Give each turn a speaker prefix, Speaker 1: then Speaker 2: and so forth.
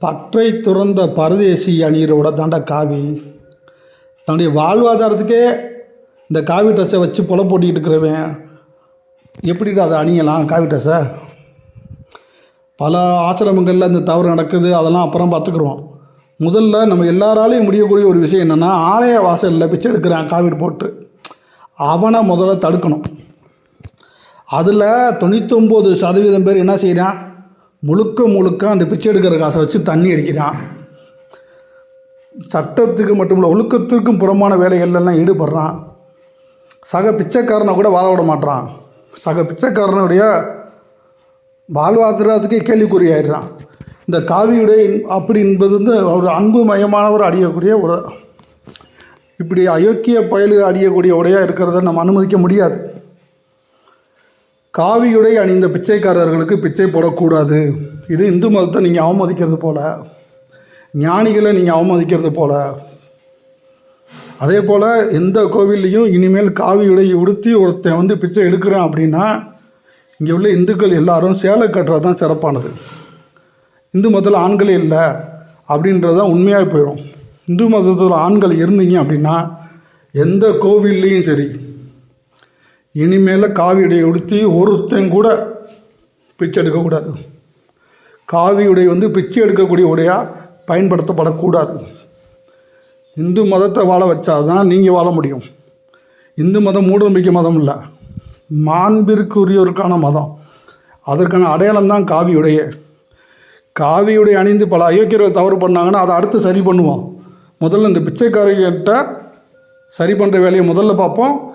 Speaker 1: பற்றை துறந்த பரதேசி அணிகிறோட தாண்டா காவி. தன்னுடைய வாழ்வாதாரத்துக்கே இந்த காவி ட்ரெஸ்ஸை வச்சு புல போட்டிக்கிட்டு இருக்கிறவன். எப்படிடா அதை அணியலாம் காவி ட்ரெஸ்ஸை? பல ஆசிரமங்களில் இந்த தவறு நடக்குது அதெல்லாம் அப்புறம் பார்த்துக்குருவோம் முதல்ல நம்ம எல்லாராலையும் முடியக்கூடிய ஒரு விஷயம் என்னென்னா ஆலய வாசலில் பிச்சை எடுக்கிறான் காவிட் போட்டு. அவனை முதல்ல தடுக்கணும். அதில் தொண்ணூத்தொம்பது சதவீதம் பேர் என்ன செய்கிறான் முழுக்க முழுக்க அந்த பிச்சை எடுக்கிற காசை வச்சு தண்ணி அடிக்கிறான். சட்டத்துக்கு மட்டுமில்ல ஒழுக்கத்திற்கும் புறமான வேலைகள்லாம் ஈடுபடுறான். சக பிச்சைக்காரனை கூட வாழ விட சக பிச்சைக்காரனுடைய வாழ்வாதாரத்துக்கே கேள்விக்குறியாயிடுறான். இந்த காவியுடைய அப்படி என்பது வந்து ஒரு அன்பு மயமானவர் அடியக்கூடிய ஒரு இப்படி அயோக்கிய பயலு அடியக்கூடிய உடையாக இருக்கிறத நம்ம அனுமதிக்க முடியாது. காவியுடை அணிந்த பிச்சைக்காரர்களுக்கு பிச்சை போடக்கூடாது. இது இந்து மதத்தை நீங்கள் அவமதிக்கிறது போல. ஞானிகளை நீங்கள் அவமதிக்கிறது போல. அதே போல் எந்த கோவில்லையும் இனிமேல் காவி உடுத்தி ஒருத்தன் வந்து பிச்சை எடுக்கிறேன் அப்படின்னா இங்கே உள்ள இந்துக்கள் எல்லாரும் சேலை கட்டுறது தான் சிறப்பானது. இந்து மதத்தில் ஆண்களே இல்லை அப்படின்றது தான் உண்மையாக போயிடும் இந்து மதத்தில் ஆண்கள் இருந்தீங்க அப்படின்னா எந்த கோவில்லையும் சரி இனிமேல் காவி உடையை உடுத்தி ஒருத்தன் கூட பிச்சை எடுக்கக்கூடாது. காவி உடை வந்து பிச்சை எடுக்கக்கூடிய உடையாக பயன்படுத்தப்படக்கூடாது. இந்து மதத்தை வாழ வச்சாதான் நீங்கள் வாழ முடியும். இந்து மதம் மூடநம்பிக்கை மதம் இல்லை. மாண்பிற்குரியவருக்கான மதம். அதற்கான அடையாளம் தான் காவியுடைய. காவியுடைய அணிந்து பல அயோக்கியர்கள் தவறு பண்ணாங்கன்னா அதை அடுத்து சரி பண்ணுவோம். முதல்ல இந்த பிச்சைக்காரர்கிட்ட சரி பண்ணுற வேலையை முதல்ல பார்ப்போம்.